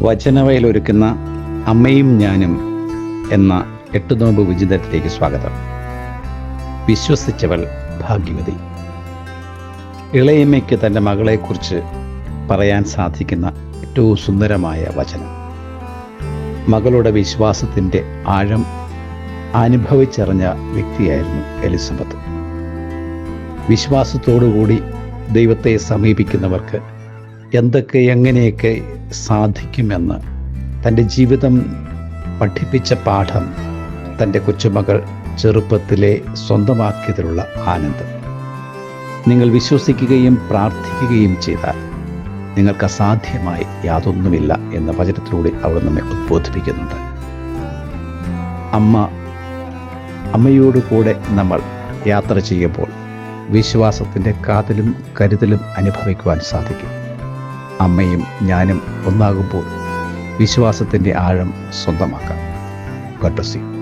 വചനവയലൊരുക്കുന്ന അമ്മയും ഞാനും എന്ന എട്ട് നോമ്പ് വിചിതത്തിലേക്ക് സ്വാഗതം. വിശ്വസിച്ചവൾ ഭാഗ്യവതി. ഇളയമ്മയ്ക്ക് തന്റെ മകളെക്കുറിച്ച് പറയാൻ സാധിക്കുന്ന ഏറ്റവും സുന്ദരമായ വചനം. മകളുടെ വിശ്വാസത്തിന്റെ ആഴം അനുഭവിച്ചറിഞ്ഞ വ്യക്തിയായിരുന്നു എലിസബത്ത്. വിശ്വാസത്തോടുകൂടി ദൈവത്തെ സമീപിക്കുന്നവർക്ക് എന്തൊക്കെ എങ്ങനെയൊക്കെ സാധിക്കുമെന്ന് തന്റെ ജീവിതം പഠിപ്പിച്ച പാഠം തന്റെ കൊച്ചുമകൾ ചെറുപ്പത്തിലെ സ്വന്തമാക്കിയതിലുള്ള ആനന്ദം. നിങ്ങൾ വിശ്വസിക്കുകയും പ്രാർത്ഥിക്കുകയും ചെയ്താൽ നിങ്ങൾക്ക് അസാധ്യമായി യാതൊന്നുമില്ല എന്ന വചനത്തിലൂടെ അവർ നമ്മെ ഉദ്ബോധിപ്പിക്കുന്നുണ്ട്. അമ്മ അമ്മയോട് കൂടെ നമ്മൾ യാത്ര ചെയ്യുമ്പോൾ വിശ്വാസത്തിന്റെ കാതലും കരുതലും അനുഭവിക്കുവാൻ സാധിക്കും. അമ്മയും ഞാനും ഒന്നാകുമ്പോൾ വിശ്വാസത്തിന്റെ ആഴം സ്വന്തമാക്കാം. യു